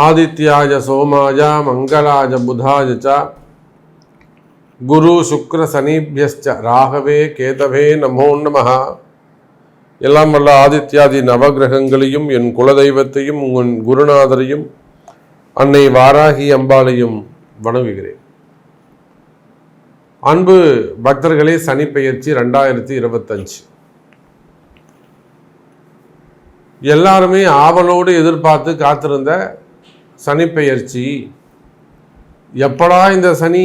ஆதித்யாய சோமாய மங்களாய புதாய ச. குரு சுக்ர சனீபியஸ்ச. ராகவே கேதவே நமோ நம எல்லாம் வல்ல ஆதித்யாதி நவகிரகங்களையும் என் குலதெய்வத்தையும் உன் குருநாதரையும் அன்னை வாராகி அம்பாளையும் வணங்குகிறேன். அன்பு பக்தர்களே சனி பெயர்ச்சி ரெண்டாயிரத்தி இருபத்தஞ்சு. எல்லாருமே ஆவலோடு எதிர்பார்த்து காத்திருந்த சனிப்பெயர்ச்சி. எப்படா இந்த சனி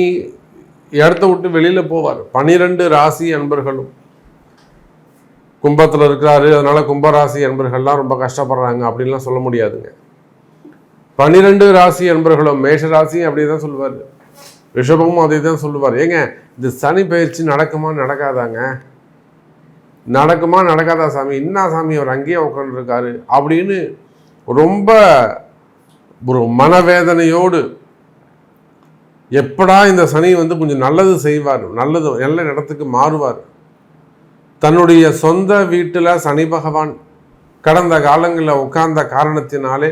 இடத்த விட்டு வெளியில் போவார்? பனிரெண்டு ராசி அன்பர்களும். கும்பத்தில் இருக்கிறாரு அதனால கும்பராசி அன்பர்கள்லாம் ரொம்ப கஷ்டப்படுறாங்க அப்படின்லாம் சொல்ல முடியாதுங்க. பனிரெண்டு ராசி அன்பர்களும் மேஷ ராசி அப்படி தான் சொல்லுவார். ரிஷபமும் அதே தான் சொல்லுவார். ஏங்க இந்த சனி பயிற்சி நடக்குமா நடக்காதாங்க? நடக்குமா நடக்காதா சாமி? என்ன சாமி அவர் அங்கேயே உட்காந்துருக்காரு அப்படின்னு ரொம்ப ஒரு மனவேதனையோடு எப்படா இந்த சனி வந்து கொஞ்சம் நல்லது செய்வார் நல்லது நல்ல இடத்துக்கு மாறுவார். தன்னுடைய சொந்த வீட்டில் சனி பகவான் கடந்த காலங்களில் உட்கார்ந்த காரணத்தினாலே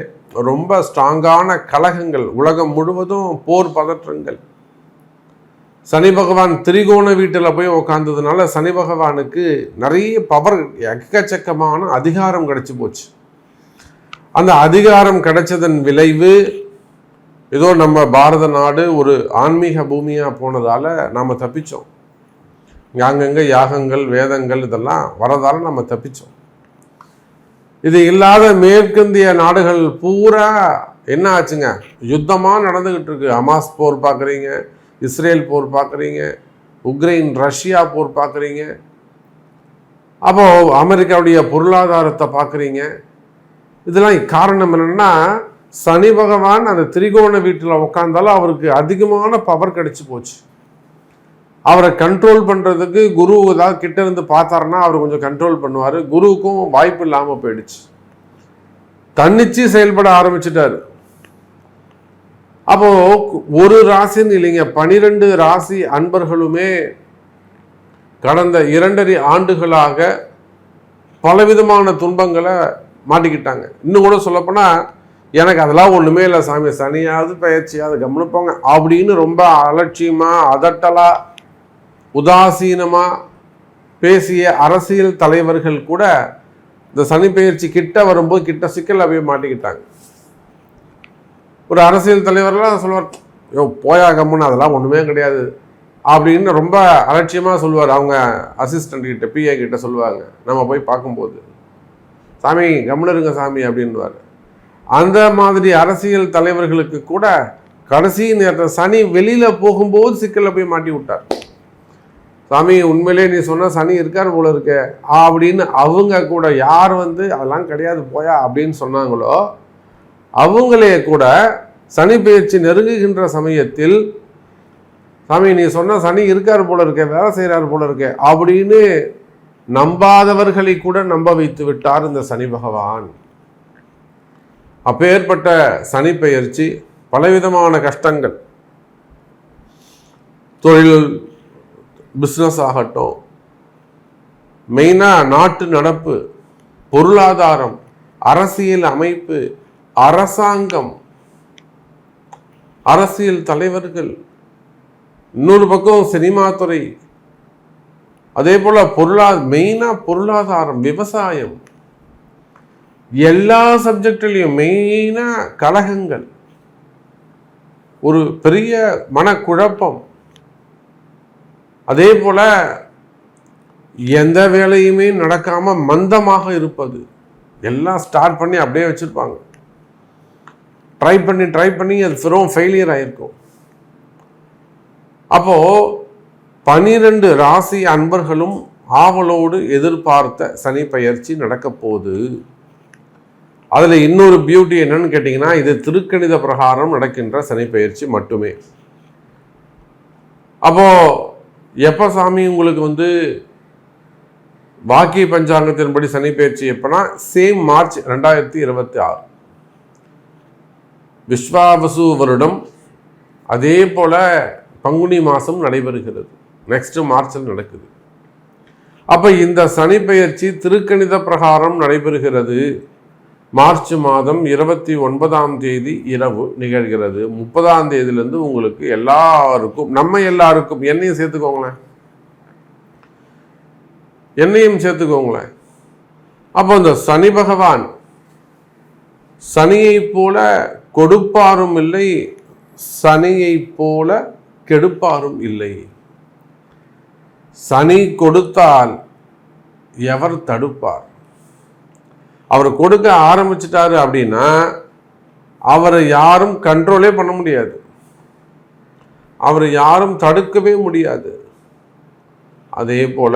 ரொம்ப ஸ்ட்ராங்கான கலகங்கள் உலகம் முழுவதும் போர் பதற்றங்கள். சனி பகவான் திரிகோண வீட்டில் போய் உட்காந்ததுனால சனி பகவானுக்கு நிறைய பவர் எக்கச்சக்கமான அதிகாரம் கிடச்சி போச்சு. அந்த அதிகாரம் கிடைச்சதன் விளைவு ஏதோ நம்ம பாரத நாடு ஒரு ஆன்மீக பூமியாக போனதால் நாம் இங்கே அங்கங்கே யாகங்கள் வேதங்கள் இதெல்லாம் வரதால் நம்ம தப்பித்தோம் இது இல்லாத மேற்கிந்திய நாடுகள் பூரா என்ன ஆச்சுங்க? யுத்தமாக நடந்துக்கிட்டு இருக்கு. அமாஸ் போர் பார்க்குறீங்க இஸ்ரேல் போர் பார்க்குறீங்க உக்ரைன் ரஷ்யா போர் பார்க்குறீங்க அப்போ அமெரிக்காவுடைய பொருளாதாரத்தை பார்க்குறீங்க இதெல்லாம் காரணம் என்னென்னா சனி பகவான் அந்த திரிகோண வீட்டில் உட்காந்தாலும் அவருக்கு அதிகமான பவர் கிடைச்சி போச்சு. அவரை கண்ட்ரோல் பண்ணுறதுக்கு குரு ஏதாவது கிட்ட இருந்து பார்த்தாருன்னா அவர் கொஞ்சம் கண்ட்ரோல் பண்ணுவார். குருவுக்கும் வாய்ப்பு இல்லாமல் போயிடுச்சு. தன்னிச்சு செயல்பட ஆரம்பிச்சிட்டாரு. அப்போ ஒரு ராசின்னு இல்லைங்க பனிரெண்டு ராசி அன்பர்களுமே கடந்த இரண்டரை ஆண்டுகளாக பலவிதமான துன்பங்களை மாட்டிக்கிட்டாங்க. இன்னும் கூட சொல்லப்போனால் எனக்கு அதெல்லாம் ஒன்றுமே இல்லை சாமி. சனியாவது பயிற்சியாவது கவனிப்பாங்க அப்படின்னு ரொம்ப அலட்சியமாக அதட்டலாக உதாசீனமாக பேசிய அரசியல் தலைவர்கள் கூட இந்த சனி பயிற்சி கிட்ட வரும்போது கிட்ட சிக்கல் அப்படியே மாட்டிக்கிட்டாங்க. ஒரு அரசியல் தலைவர்லாம் சொல்லுவார் யோ போயா கம்முன்னு அதெல்லாம் ஒன்றுமே கிடையாது. அப்படின்னு ரொம்ப அலட்சியமாக சொல்லுவார். அவங்க அசிஸ்டண்ட் கிட்ட பிஏ கிட்ட சொல்லுவாங்க. நம்ம போய் பார்க்கும்போது. சாமி கம்முன்னு சாமி அப்படின்வார் அந்த மாதிரி அரசியல் தலைவர்களுக்கு கூட கடைசி நேரத்தில் சனி வெளியில் போகும்போது சிக்கலில் போய் மாட்டி விட்டார். சாமி உண்மையிலே நீ சொன்ன சனி இருக்கார் போல இருக்க அப்படின்னு அவங்க கூட யார் வந்து அதெல்லாம் கிடையாது போயா அப்படின்னு சொன்னாங்களோ அவங்களே கூட சனி பயிற்சி நெருங்குகின்ற சமயத்தில் சாமி நீ சொன்ன சனி இருக்கார் போல இருக்க வேலை செய்கிறார் போல இருக்க அப்படின்னு நம்பாதவர்களை கூட நம்ப வைத்து விட்டார் இந்த சனி பகவான். அப்பேற்பட்ட சனி பெயர்ச்சி பலவிதமான கஷ்டங்கள். தொழில் பிஸ்னஸ் ஆகட்டும். மெயினாக நாட்டு நடப்பு பொருளாதாரம் அரசியல் அமைப்பு அரசாங்கம். அரசியல் தலைவர்கள். இன்னொரு பக்கம் சினிமா துறை அதே போல் பொருளா மெயினாக பொருளாதாரம் விவசாயம். எல்லா சப்ஜெக்ட்லையும் மெயினாக கழகங்கள். ஒரு பெரிய மனக்குழப்பம். அதே போல் எந்த வேலையுமே நடக்காமல் மந்தமாக இருப்பது. எல்லாம் ஸ்டார்ட் பண்ணி அப்படியே வச்சுருப்பாங்க. ட்ரை பண்ணி ட்ரை பண்ணி அது வெறும் ஃபெயிலியர் ஆகிருக்கும் அப்போது பனிரெண்டு ராசி அன்பர்களும் ஆவலோடு எதிர்பார்த்த சனி பயிற்சி நடக்க போகுது. அதில் இன்னொரு பியூட்டி என்னன்னு கேட்டிங்கன்னா இது திருக்கணித பிரகாரம் நடக்கின்ற சனி பயிற்சி மட்டுமே. அப்போ எப்போ சாமி உங்களுக்கு வந்து வாக்கிய பஞ்சாங்கத்தின்படி சனி பயிற்சி எப்போனா சேம் மார்ச் ரெண்டாயிரத்தி இருபத்தி ஆறு. விஸ்வாவசு வருடம் அதே போல பங்குனி மாதம் நடைபெறுகிறது. நெக்ஸ்ட் மார்ச்சில் நடக்குது. அப்போ இந்த சனி பெயர்ச்சி திருக்கணித பிரகாரம் நடைபெறுகிறது. மார்ச் மாதம் இருபத்தி ஒன்பதாம் தேதி இரவு நிகழ்கிறது. முப்பதாம் தேதியிலேருந்து உங்களுக்கு எல்லாருக்கும் நம்ம எல்லாருக்கும் என்னையும் சேர்த்துக்கோங்களேன். என்னையும் சேர்த்துக்கோங்களேன். அப்போ இந்த சனி பகவான் சனியைப் போல கொடுப்பாரும் இல்லை சனியைப் போல கெடுப்பாரும் இல்லை. சனி கொடுத்தால் எவர் தடுப்பார்? அவர் கொடுக்க ஆரம்பிச்சிட்டாரு அப்படின்னா அவரை யாரும் கண்ட்ரோலே பண்ண முடியாது. அவரை யாரும் தடுக்கவே முடியாது. அதே போல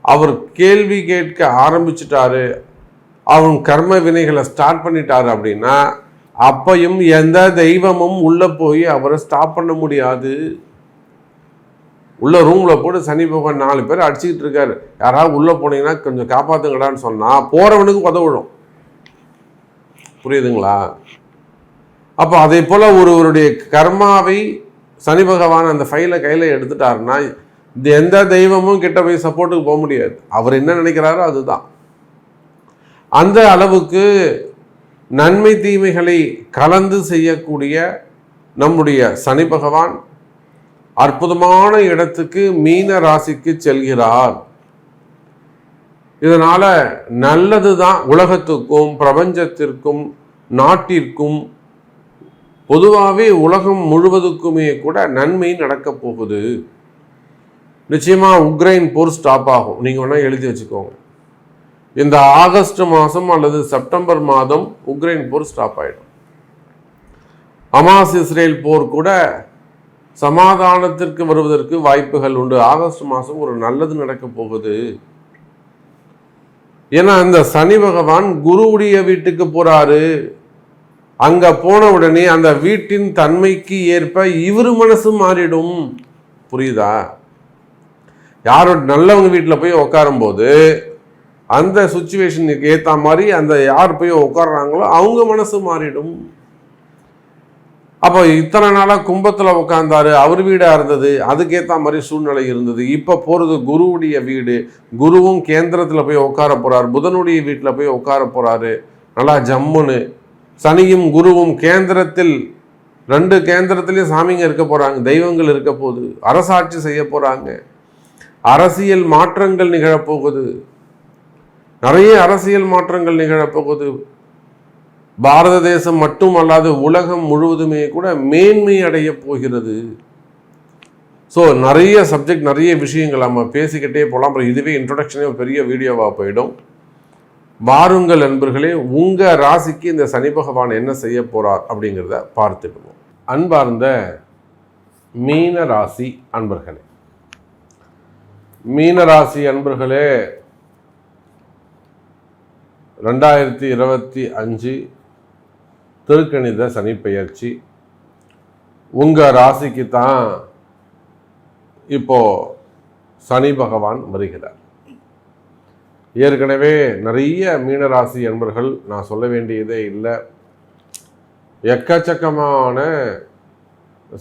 அவர் கேள்வி கேட்க ஆரம்பிச்சிட்டாரு அவன் கர்ம வினைகளை ஸ்டார்ட் பண்ணிட்டாரு அப்படின்னா அப்பையும் எந்த தெய்வமும் உள்ள போய் அவரை ஸ்டாப் பண்ண முடியாது. உள்ள ரூம்ல போட்டு சனி பகவான் நாலு பேர் அடிச்சுக்கிட்டு இருக்காரு. யாராவது உள்ளே போனீங்கன்னா கொஞ்சம் காப்பாத்துங்கடான்னு சொன்னால் போறவனுக்கு உதவிடும் புரியுதுங்களா? அப்போ அதே போல ஒருவருடைய கர்மாவை சனி பகவான் அந்த ஃபைலை கையில் எடுத்துட்டாருன்னா இந்த எந்த தெய்வமும் கிட்ட போய் சப்போர்ட்டுக்கு போக முடியாது. அவர் என்ன நினைக்கிறாரோ அதுதான். அந்த அளவுக்கு நன்மை தீமைகளை கலந்து செய்யக்கூடிய நம்முடைய சனி பகவான் அற்புதமான இடத்துக்கு மீன ராசிக்கு செல்கிறார். இதனால நல்லதுதான் உலகத்துக்கும் பிரபஞ்சத்திற்கும் நாட்டிற்கும். பொதுவாகவே உலகம் முழுவதுக்குமே கூட நன்மை நடக்க போகுது. நிச்சயமா உக்ரைன் போர் ஸ்டாப் ஆகும். நீங்க வேணா எழுதி வச்சுக்கோங்க. இந்த ஆகஸ்ட் மாதம் அல்லது செப்டம்பர் மாதம் உக்ரைன் போர் ஸ்டாப் ஆயிடும். அமாஸ் இஸ்ரேல் போர் கூட சமாதானத்திற்கு வருவதற்கு வாய்ப்புகள் உண்டு. ஆகஸ்ட் மாதம் ஒரு நல்லது நடக்க போகுது. ஏன்னா அந்த சனி பகவான் குருவுடைய வீட்டுக்கு போறாரு. அங்க போன உடனே அந்த வீட்டின் தன்மைக்கு ஏற்ப இவர் மனசு மாறிடும். புரியுதா? யாரோ நல்லவங்க வீட்டில் போய் உட்காரும் போது அந்த சுச்சுவேஷனுக்கு ஏற்ற மாதிரி அந்த யார் போய் உட்காடுறாங்களோ அவங்க மனசு மாறிடும். அப்போ இத்தனை நாளாக கும்பத்தில் உட்காந்தாரு அவர் வீடாக இருந்தது அதுக்கேற்ற மாதிரி சூழ்நிலை இருந்தது. இப்போ போகிறது குருவுடைய வீடு குருவும் கேந்திரத்தில் போய் உட்கார போகிறார் புதனுடைய வீட்டில் போய் உட்கார போகிறாரு நல்லா ஜம்முன்னு. சனியும் குருவும் கேந்திரத்தில் ரெண்டு கேந்திரத்திலையும் சாமிங்க இருக்க போகிறாங்க தெய்வங்கள் இருக்க போகுது அரசாட்சி செய்ய போகிறாங்க அரசியல் மாற்றங்கள் நிகழப்போகுது. நிறைய அரசியல் மாற்றங்கள் நிகழப்போகுது. பாரத தேசம் மட்டும் அல்லாது உலகம் முழுவதுமே கூட மேன்மை அடைய போகிறது. ஸோ நிறைய சப்ஜெக்ட் நிறைய விஷயங்கள் நம்ம பேசிக்கிட்டே போகலாம் அப்புறம் இதுவே இன்ட்ரொடக்ஷனே பெரிய வீடியோவாக போயிடும். வாருங்கள் நண்பர்களே உங்கள் ராசிக்கு இந்த சனி பகவான் என்ன செய்ய போகிறார் அப்படிங்கிறத பார்த்துடுவோம் அன்பார்ந்த மீன ராசி அன்பர்களே மீன ராசி அன்பர்களே ரெண்டாயிரத்தி இருபத்தி அஞ்சு திருக்கணித சனி பெயர்ச்சி. உங்கள் ராசிக்கு தான் இப்போ சனி பகவான் வருகிறார். ஏற்கனவே நிறைய மீனராசி என்பர்கள் நான் சொல்ல வேண்டியதே இல்லை. எக்கச்சக்கமான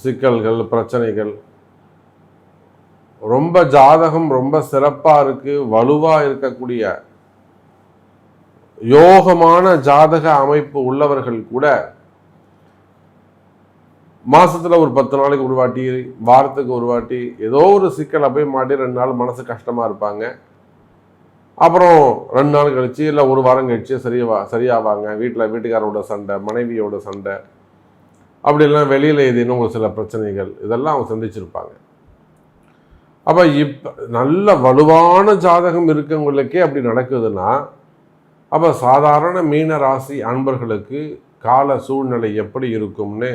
சிக்கல்கள் பிரச்சனைகள். ரொம்ப ஜாதகம் ரொம்ப சிறப்பாக இருக்குது வலுவாக இருக்கக்கூடிய யோகமான ஜாதக அமைப்பு உள்ளவர்கள் கூட மாசத்துல ஒரு பத்து நாளைக்கு ஒரு வாட்டி வாரத்துக்கு ஒரு வாட்டி ஏதோ ஒரு சிக்கலை போய் மாட்டி ரெண்டு நாள் மனசு கஷ்டமா இருப்பாங்க. அப்புறம் ரெண்டு நாள் கழிச்சு இல்லை ஒரு வாரம் கழிச்சு சரியா சரியாவாங்க. வீட்டில் வீட்டுக்காரோட சண்டை மனைவியோட சண்டை அப்படிலாம் வெளியில் ஏதேனும் ஒரு சில பிரச்சனைகள் இதெல்லாம் அவங்க சந்திச்சிருப்பாங்க. அப்போ இப்போ நல்ல வலுவான ஜாதகம் இருக்கவங்களுக்கே அப்படி நடக்குதுன்னா அப்போ சாதாரண மீன ராசி அன்பர்களுக்கு கால சூழ்நிலை எப்படி இருக்கும்னு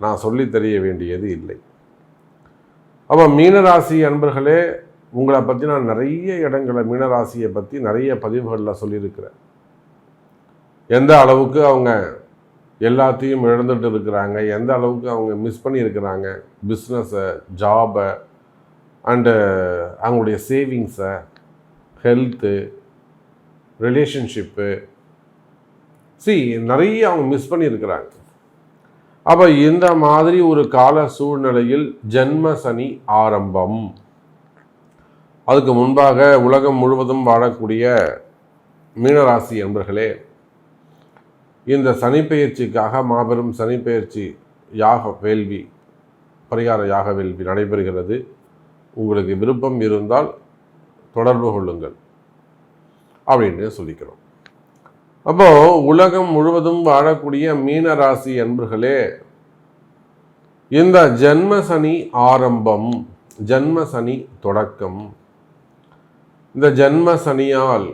நான் சொல்லி தெரிய வேண்டியது இல்லை. அப்போ மீனராசி அன்பர்களே உங்களை பற்றி நான் நிறைய இடங்களை மீனராசியை பற்றி நிறைய பதிவுகளில் சொல்லியிருக்கிறேன். எந்த அளவுக்கு அவங்க எல்லாத்தையும் இழந்துட்டு இருக்கிறாங்க எந்த அளவுக்கு அவங்க மிஸ் பண்ணியிருக்கிறாங்க பிஸ்னஸை ஜாபை அண்டு அவங்களுடைய சேவிங்ஸை ஹெல்த்து ரிலேஷன்ஷிப்பு சி நிறைய அவங்க மிஸ் பண்ணியிருக்கிறாங்க. அப்போ இந்த மாதிரி ஒரு கால சூழ்நிலையில் ஜென்ம சனி ஆரம்பம். அதுக்கு முன்பாக உலகம் முழுவதும் வாழக்கூடிய மீனராசி என்பர்களே இந்த சனிப்பெயர்ச்சிக்காக மாபெரும் சனிப்பெயர்ச்சி யாக வேள்வி பரிகார யாக வேள்வி நடைபெறுகிறது. உங்களுக்கு விருப்பம் இருந்தால் தொடர்பு கொள்ளுங்கள். அப்படின்னு சொல்லிக்கிறோம். அப்போ உலகம் முழுவதும் வாழக்கூடிய மீன ராசி அன்பர்களே இந்த ஜென்ம சனி ஆரம்பம் ஜென்ம சனி தொடக்கம். இந்த ஜென்ம சனியால்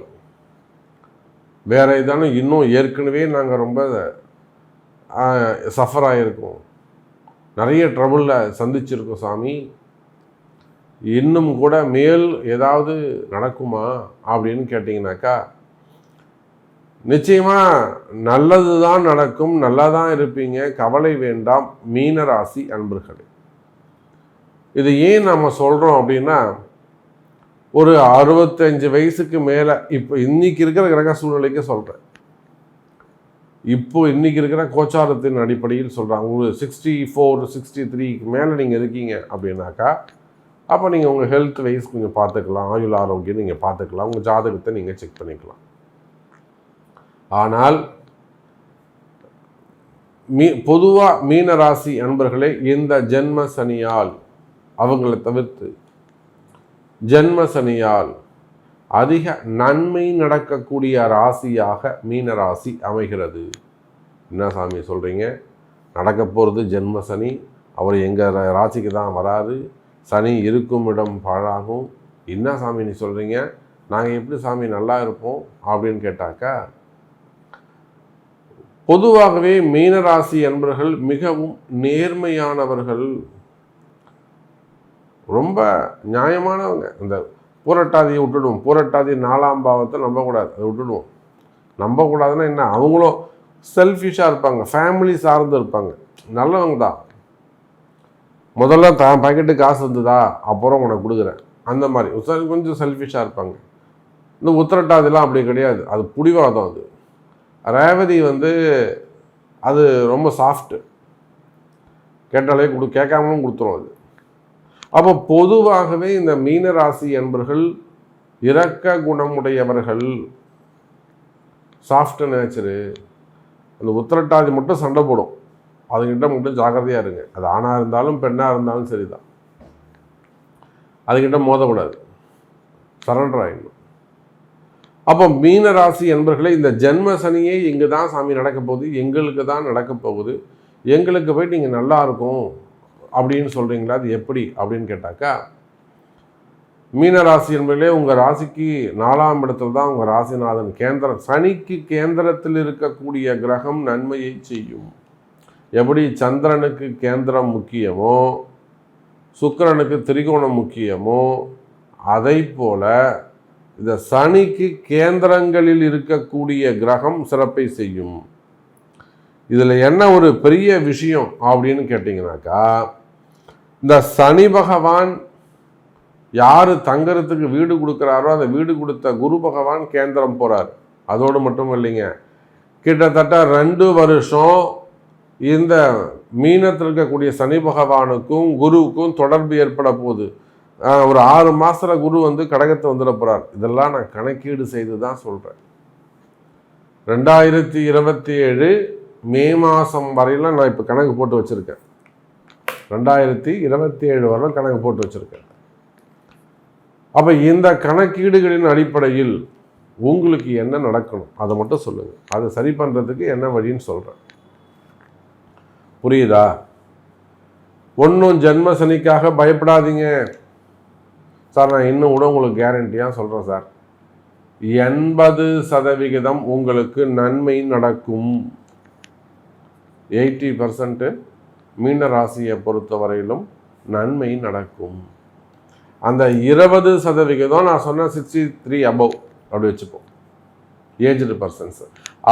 வேற ஏதானு இன்னும் ஏற்கனவே நாங்கள் ரொம்ப சஃபர் ஆகிருக்கோம் நிறைய ட்ரபுளில் சந்திச்சிருக்கோம் சாமி. இன்னும் கூட மேல் ஏதாவது நடக்குமா அப்படின்னு கேட்டிங்கனாக்கா நிச்சயமாக நல்லது தான் நடக்கும் நல்லா தான் இருப்பீங்க கவலை வேண்டாம் மீனராசி அன்பர்களே. இது ஏன் நம்ம சொல்கிறோம் அப்படின்னா ஒரு அறுபத்தஞ்சு வயசுக்கு மேலே இப்போ இன்னைக்கு இருக்கிற கிரக சூழ்நிலைக்கு சொல்கிறேன் இப்போ இன்னைக்கு இருக்கிற கோச்சாரத்தின் அடிப்படையில் சொல்கிறாங்க ஒரு சிக்ஸ்டி ஃபோர் சிக்ஸ்டி த்ரீக்கு மேலே நீங்கள் இருக்கீங்க அப்படின்னாக்கா அப்போ நீங்கள் உங்கள் ஹெல்த் வைஸ் கொஞ்சம் பார்த்துக்கலாம் ஆயுள் ஆரோக்கியம் நீங்கள் பார்த்துக்கலாம் உங்கள் ஜாதகத்தை நீங்கள் செக் பண்ணிக்கலாம். ஆனால் மீ பொதுவாக மீன ராசி அன்பர்களே இந்த ஜென்ம சனியால் அவங்களை தவிர்த்து ஜென்ம சனியால் அதிக நன்மை நடக்கக்கூடிய ராசியாக மீன ராசி அமைகிறது. என்ன சாமி சொல்கிறீங்க நடக்க போகிறது ஜென்ம சனி அவர் எங்கள் ராசிக்கு தான் வராது சனி இருக்கும் இடம் பாழாகும். என்ன சாமி நீ சொல்கிறீங்க நாங்கள் எப்படி சாமி நல்லா இருப்போம்? அப்படின்னு கேட்டாக்கா பொதுவாகவே மீனராசி என்பவர்கள் மிகவும் நேர்மையானவர்கள். ரொம்ப நியாயமானவங்க. இந்த பூரட்டாதியை விட்டுடுவோம். பூரட்டாதி நாலாம் பாவத்தை நம்பக்கூடாது. அதை விட்டுடுவோம். நம்பக்கூடாதுன்னா என்ன? அவங்களும் செல்ஃபிஷாக இருப்பாங்க. ஃபேமிலி சார்ந்து இருப்பாங்க. நல்லவங்க தான். முதல்ல தான் பாக்கெட்டு காசு வந்ததா? அப்புறம் உனக்கு கொடுக்குறேன். அந்த மாதிரி. கொஞ்சம் செல்ஃபிஷாக இருப்பாங்க. இந்த உத்திரட்டாதிலாம் அப்படி கிடையாது. அது புடிவாதம் அது. ரேவதி வந்து அது ரொம்ப சாஃப்ட்டு கேட்டாலே கொடு கேட்காமலும் கொடுத்துரும் அது. அப்போ பொதுவாகவே இந்த மீனராசி என்பர்கள் இரக்க குணமுடையவர்கள். சாஃப்ட் நேச்சரு அந்த உத்திரட்டாதி மட்டும் சண்டை போடும். அதுக்கிட்ட மட்டும் ஜாக்கிரதையாக இருங்க. அது ஆணாக இருந்தாலும் பெண்ணாக இருந்தாலும் சரி தான் அதுக்கிட்ட மோதக்கூடாது. சரண்டர் ஆகிடணும் அப்போ மீன ராசி என்பர்களே இந்த ஜென்ம சனியே இங்கே தான் சாமி நடக்க போகுது எங்களுக்கு தான் நடக்க போகுது. எங்களுக்கு போய் நீங்கள் நல்லா இருக்கும் அப்படின்னு சொல்கிறீங்களா அது எப்படி அப்படின்னு கேட்டாக்கா மீன ராசி என்பதிலே உங்கள் ராசிக்கு நாலாம் இடத்துல தான் உங்கள் ராசிநாதன் கேந்திரம். சனிக்கு கேந்திரத்தில் இருக்கக்கூடிய கிரகம் நன்மையை செய்யும். எப்படி சந்திரனுக்கு கேந்திரம் முக்கியமோ சுக்கரனுக்கு திரிகோணம் முக்கியமோ அதை போல இந்த சனிக்கு கேந்திரங்களில் இருக்கக்கூடிய கிரகம் சிறப்பை செய்யும். இதில் என்ன ஒரு பெரிய விஷயம் அப்படின்னு கேட்டிங்கனாக்கா இந்த சனி பகவான் யார் தங்கறதுக்கு வீடு கொடுக்குறாரோ அந்த வீடு கொடுத்த குரு பகவான் கேந்திரம் போகிறார் அதோடு மட்டும் இல்லைங்க. கிட்டத்தட்ட ரெண்டு வருஷம் இந்த மீனத்தில் இருக்கக்கூடிய சனி பகவானுக்கும் குருவுக்கும் தொடர்பு ஏற்பட போகுது. ஒரு ஆறு மாதத்தில் குரு வந்து கடகத்தை வந்துட போகிறார் இதெல்லாம் நான் கணக்கீடு செய்து தான் சொல்கிறேன் ரெண்டாயிரத்தி இருபத்தி ஏழு மே மாதம் வரையிலாம் நான் இப்போ கணக்கு போட்டு வச்சுருக்கேன். ரெண்டாயிரத்தி இருபத்தி ஏழு வரலாம் கணக்கு போட்டு வச்சுருக்கேன். அப்போ இந்த கணக்கீடுகளின் அடிப்படையில் உங்களுக்கு என்ன நடக்கணும்? அதை மட்டும் சொல்லுங்கள் அதை சரி பண்ணுறதுக்கு என்ன வழின்னு சொல்கிறேன் புரியுதா? ஒன்றும் ஜென்ம சனிக்காக பயப்படாதீங்க. சார் நான் இன்னும் கூட உங்களுக்கு கேரண்டியாக சொல்கிறேன் சார். எண்பது சதவிகிதம் உங்களுக்கு நன்மை நடக்கும். எயிட்டி பர்சன்ட்டு மீன ராசியை பொறுத்த வரையிலும் நன்மை நடக்கும். அந்த இருபது சதவிகிதம் நான் சொன்ன சிக்ஸ்டி த்ரீ அபவ் அப்படி வச்சுப்போம். ஏஜ்டு பர்சன்ஸ்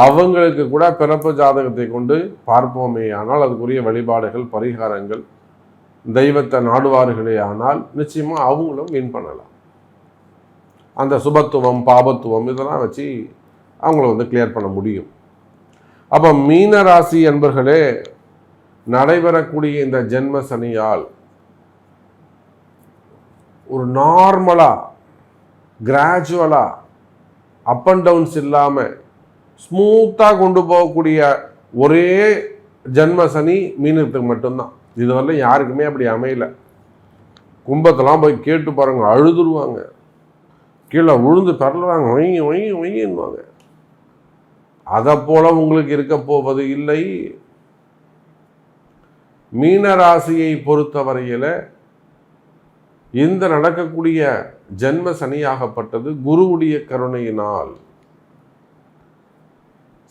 அவங்களுக்கு கூட பிறப்பு ஜாதகத்தை கொண்டு பார்ப்போமே. ஆனால் அதுக்குரிய வழிபாடுகள் பரிகாரங்கள் தெய்வத்தை நாடுவார்களே ஆனால் நிச்சயமாக அவங்களும் வின் பண்ணலாம். அந்த சுபத்துவம் பாபத்துவம் இதெல்லாம் வச்சு அவங்கள வந்து கிளியர் பண்ண முடியும். அப்போ மீன ராசி என்பர்களே நடைபெறக்கூடிய இந்த ஜென்ம சனியால் ஒரு நார்மலாக கிராஜுவலாக அப் அண்ட் டவுன்ஸ் இல்லாமல் ஸ்மூத்தாக கொண்டு போகக்கூடிய ஒரே ஜென்ம சனி மீனத்துக்கு மட்டும்தான். இதுவரையிலும் யாருக்குமே அப்படி அமையலை. கும்பத்தெல்லாம் போய் கேட்டு பாருங்க அழுதுருவாங்க. கீழே விழுந்து பரலுவாங்க ஒயங்கி ஒயங்கி ஒயங்கின்வாங்க அதை போல உங்களுக்கு இருக்க போவது இல்லை. மீன ராசியை பொறுத்தவரையில் இந்த நடக்கக்கூடிய ஜென்ம சனியாகப்பட்டது குருவுடைய கருணையினால்.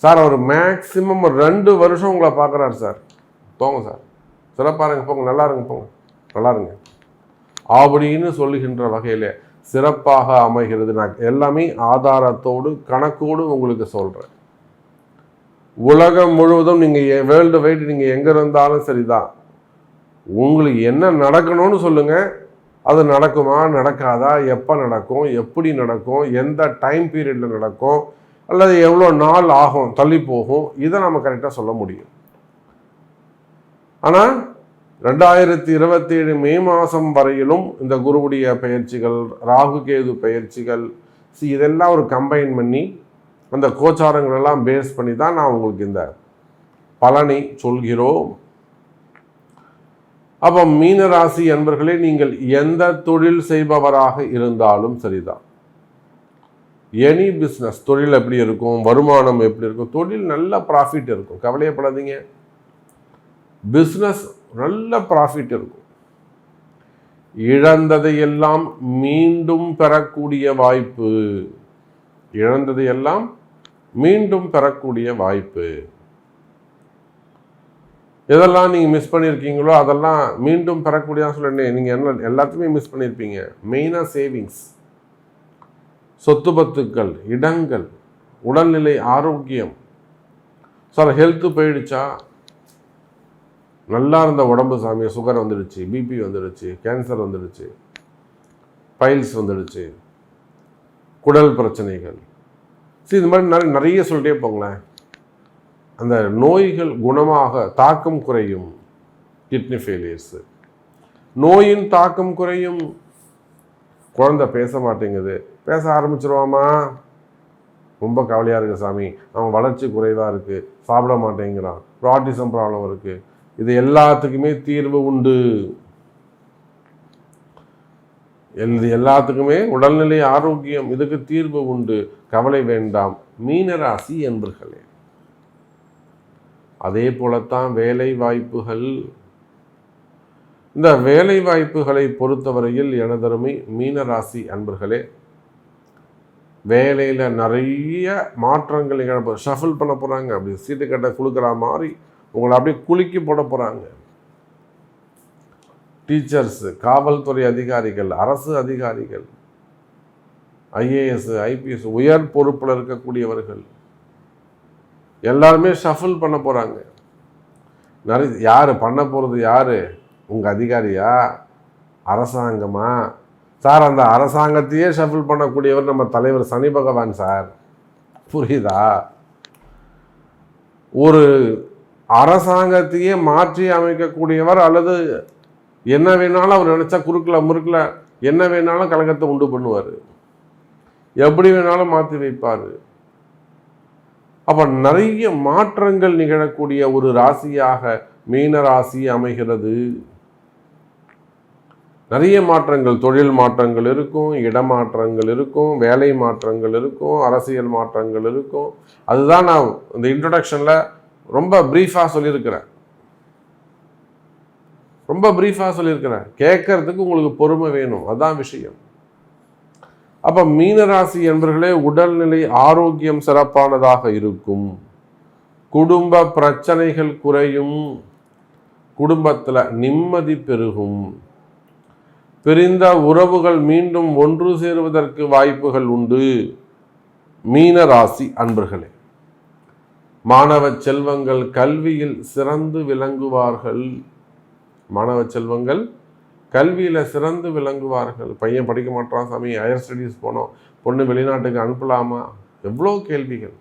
சார் அவர் மேக்ஸிமம் ஒரு ரெண்டு வருஷம் உங்களை பார்க்குறாரு சார். போங்க சார். சிறப்பாக இருங்க போங்க. நல்லா இருங்க போங்க. நல்லா இருங்க. அப்படின்னு சொல்லுகின்ற வகையில் சிறப்பாக அமைகிறது. நான் எல்லாமே ஆதாரத்தோடு கணக்கோடு உங்களுக்கு சொல்கிறேன் உலகம் முழுவதும் நீங்கள் வேர்ல்டு வைடு நீங்கள் எங்கே இருந்தாலும் சரிதான். உங்களுக்கு என்ன நடக்கணும்னு சொல்லுங்கள் அது நடக்குமா நடக்காதா எப்போ நடக்கும் எப்படி நடக்கும் எந்த டைம் பீரியடில் நடக்கும் அல்லது எவ்வளோ நாள் ஆகும் தள்ளி போகும் இதை நம்ம கரெக்டாக சொல்ல முடியும். ஆனால் ரெண்டாயிரத்தி இருபத்தி ஏழு மே மாதம் வரையிலும் இந்த குருவுடைய பயிற்சிகள் ராகு கேது பயிற்சிகள் சி இதெல்லாம் ஒரு கம்பைன் பண்ணி அந்த கோச்சாரங்களெல்லாம் பேஸ் பண்ணி தான் நான் உங்களுக்கு இந்த பலனை சொல்கிறோம். அப்போ மீனராசி என்பர்களே நீங்கள் எந்த தொழில் செய்பவராக இருந்தாலும் சரிதான். எனி பிஸ்னஸ் தொழில் எப்படி இருக்கும் வருமானம் எப்படி இருக்கும் தொழில் நல்ல ப்ராஃபிட் இருக்கும். கவலையப்படாதீங்க. பிஸ்னஸ் நல்ல ப்ராஃபிட் இருக்கும். இழந்ததையெல்லாம் மீண்டும் பெறக்கூடிய வாய்ப்பு. இழந்ததையெல்லாம் மீண்டும் பெறக்கூடிய வாய்ப்பு. எதெல்லாம் நீங்கள் மிஸ் பண்ணியிருக்கீங்களோ அதெல்லாம் மீண்டும் பெறக்கூடியதான் சொல்லிட்டேன் நீங்கள் என்ன எல்லாத்தையுமே மிஸ் பண்ணியிருப்பீங்க மெயினாக சேவிங்ஸ் சொத்து பத்துக்கள் இடங்கள் உடல்நிலை ஆரோக்கியம். சார் ஹெல்த்து போயிடுச்சா? நல்லா இருந்த உடம்பு சாமி சுகர் வந்துடுச்சு பிபி வந்துடுச்சு கேன்சர் வந்துடுச்சு பைல்ஸ் வந்துடுச்சு குடல் பிரச்சனைகள். சரி இந்த மாதிரி நிறைய நிறைய சொல்லிட்டே போங்களேன். அந்த நோய்கள் குணமாக தாக்கம் குறையும் கிட்னி ஃபெயிலியர்ஸு நோயின் தாக்கம் குறையும் குழந்தை பேச மாட்டேங்குது. பேச ஆரம்பிச்சிருவாமா? ரொம்ப கவலையாக இருக்குது சாமி. அவன் வளர்ச்சி குறைவாக இருக்குது சாப்பிட மாட்டேங்கிறான். ஆட்டிசம் ப்ராப்ளம் இருக்குது இது எல்லாத்துக்குமே தீர்வு உண்டு. இது எல்லாத்துக்குமே உடல்நிலை ஆரோக்கியம். இதுக்கு தீர்வு உண்டு. கவலை வேண்டாம். மீனராசி என்பர்களே. அதே போலத்தான் வேலை வாய்ப்புகள் இந்த வேலை வாய்ப்புகளை பொறுத்தவரையில் எனதருமை மீனராசி அன்பர்களே வேலையில் நிறைய மாற்றங்கள் நிகழ ஷஃபில் பண்ண போகிறாங்க அப்படி சீட்டு கட்ட கொடுக்குற மாதிரி உங்களை அப்படியே குலுக்கி போட போகிறாங்க டீச்சர்ஸு காவல்துறை அதிகாரிகள் அரசு அதிகாரிகள் ஐஏஎஸ் ஐபிஎஸ் உயர் பொறுப்பில் இருக்கக்கூடியவர்கள் எல்லாருமே ஷஃபில் பண்ண போகிறாங்க நிறைய யார் பண்ண போகிறது யார்? உங்கள் அதிகாரியா? அரசாங்கமா? சார் அந்த அரசாங்கத்தையே ஷஃபில் பண்ணக்கூடியவர் நம்ம தலைவர் சனி பகவான் சார். புரியுதா? ஒரு அரசாங்கத்தையே மாற்றி அமைக்கக்கூடியவர் அல்லது என்ன வேணாலும் அவர் நினச்சா குறுக்கில் முறுக்கில் என்ன வேணாலும் கழகத்தை உண்டு பண்ணுவார். எப்படி வேணாலும் மாற்றி வைப்பார். அப்போ நிறைய மாற்றங்கள் நிகழக்கூடிய ஒரு ராசியாக மீன ராசி அமைகிறது. நிறைய மாற்றங்கள். தொழில் மாற்றங்கள் இருக்கும் இடமாற்றங்கள் இருக்கும் வேலை மாற்றங்கள் இருக்கும் அரசியல் மாற்றங்கள் இருக்கும். அதுதான் நான் இந்த இன்ட்ரொடக்ஷனில் ரொம்ப ப்ரீஃபாக சொல்லியிருக்கிறேன். ரொம்ப ப்ரீஃபாக சொல்லியிருக்கிறேன். கேட்கறதுக்கு உங்களுக்கு பொறுமை வேணும். அதுதான் விஷயம். அப்போ மீனராசி என்பர்களே உடல்நிலை ஆரோக்கியம் சிறப்பானதாக இருக்கும். குடும்ப பிரச்சனைகள் குறையும். குடும்பத்தில் நிம்மதி பெருகும். பிரிந்த உறவுகள் மீண்டும் ஒன்று சேருவதற்கு வாய்ப்புகள் உண்டு. மீனராசி அன்பர்களே மாணவ செல்வங்கள் கல்வியில் சிறந்து விளங்குவார்கள். மாணவ செல்வங்கள் கல்வியில் சிறந்து விளங்குவார்கள். பையன் படிக்க மாட்டான் சாமி ஹையர் ஸ்டடீஸ் போனோம். பொண்ணு வெளிநாட்டுக்கு அனுப்பலாமா? எவ்வளோ கேள்விகள்.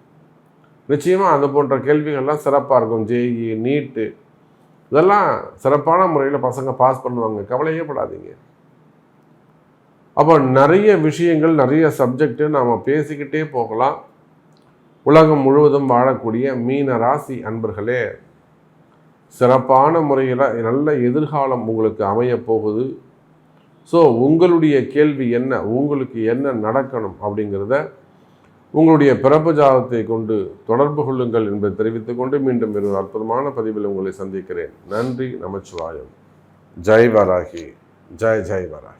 நிச்சயமாக அது போன்ற கேள்விகள்லாம் சிறப்பாக இருக்கும். ஜேஇ நீட்டு இதெல்லாம் சிறப்பான முறையில் பசங்க பாஸ் பண்ணுவாங்க. கவலையே படாதீங்க. அப்போ நிறைய விஷயங்கள் நிறைய சப்ஜெக்ட்டு நாம் பேசிக்கிட்டே போகலாம். உலகம் முழுவதும் வாழக்கூடிய மீன ராசி அன்பர்களே சிறப்பான முறையில் நல்ல எதிர்காலம் உங்களுக்கு அமைய போகுது. ஸோ உங்களுடைய கேள்வி என்ன? உங்களுக்கு என்ன நடக்கணும்? அப்படிங்கிறத உங்களுடைய பிறப்பு ஜாதத்தை கொண்டு தொடர்பு கொள்ளுங்கள் என்பதை தெரிவித்துக் கொண்டு மீண்டும் ஒரு அற்புதமான பதிவில் உங்களை சந்திக்கிறேன். நன்றி நமச்சிவாயம். ஜெய் வராகி. ஜெய் ஜெய் வராகி.